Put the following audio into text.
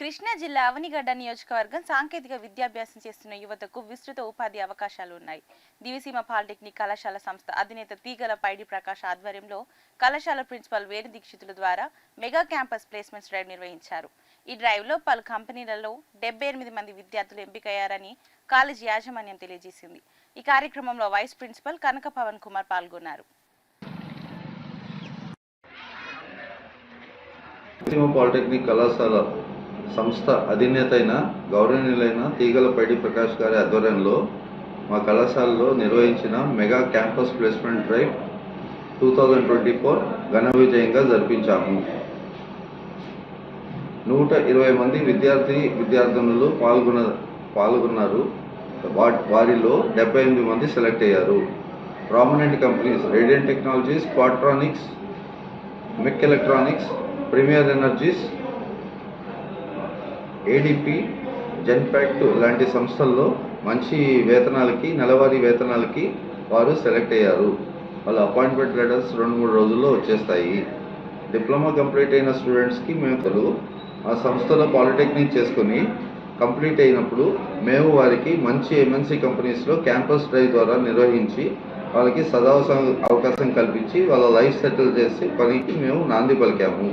కృష్ణా జిల్లా అవనిగడ్డ నియోజకవర్గం సాంకేతిక విద్యాభ్యాసం చేస్తున్న యువతకు విస్తృత ఉపాధి అవకాశాలు ఉన్నాయి. దివిసీమ పాలిటెక్నిక్ కళాశాల సంస్థ అధినేత తీగల పైడి ప్రకాష్ ఆధ్వర్యంలో కళాశాల ప్రిన్సిపల్ వేణు దీక్షితుల ద్వారా మెగా క్యాంపస్ ప్లేస్మెంట్స్ డ్రైవ్ నిర్వహించారు. ఈ డ్రైవ్లో పలు కంపెనీలలో డెబ్బై ఎనిమిది మంది విద్యార్థులు ఎంపికయ్యారని కాలేజీ యాజమాన్యం తెలియజేసింది. ఈ కార్యక్రమంలో వైస్ ప్రిన్సిపల్ కనక పవన్ కుమార్ పాల్గొన్నారు. పాలిటెక్నిక్ కళాశాల సంస్థ అధినేత అయిన గౌరవనీయులైన తీగల పైడి ప్రకాష్ గారి ఆధ్వర్యంలో మా కళాశాలలో నిర్వహించిన mega campus placement drive two thousand twenty four ఘన విజయంగా జరిపించాము. నూట ఇరవై మంది విద్యార్థి విద్యార్థినులు పాల్గొన పాల్గొన్నారు. వా- వారిలో డెబ్బై ఎనిమిది మంది సెలెక్ట్ అయ్యారు. Prominent companies Radian Technologies Quatronics Mek Electronics Premier Energies ADP Genpact లాంటి సంస్థల్లో మంచి వేతనాలకి నెలవారీ వేతనాలకి వారు సెలెక్ట్ అయ్యారు. వాళ్ళ అపాయింట్మెంట్ లెటర్స్ రెండు మూడు రోజుల్లో వచ్చేస్తాయి. డిప్లొమా కంప్లీట్ అయిన స్టూడెంట్స్కి మేము ఆ సంస్థలో పాలిటెక్నిక్ చేసుకుని కంప్లీట్ అయినప్పుడు మేము వారికి మంచి ఎంఎన్సీ కంపెనీస్లో క్యాంపస్ డ్రైవ్ ద్వారా నిర్వహించి వాళ్ళకి సదావస అవకాశం కల్పించి వాళ్ళ లైఫ్ సెటిల్ చేసి పనికి మేము నాంది పలికాము.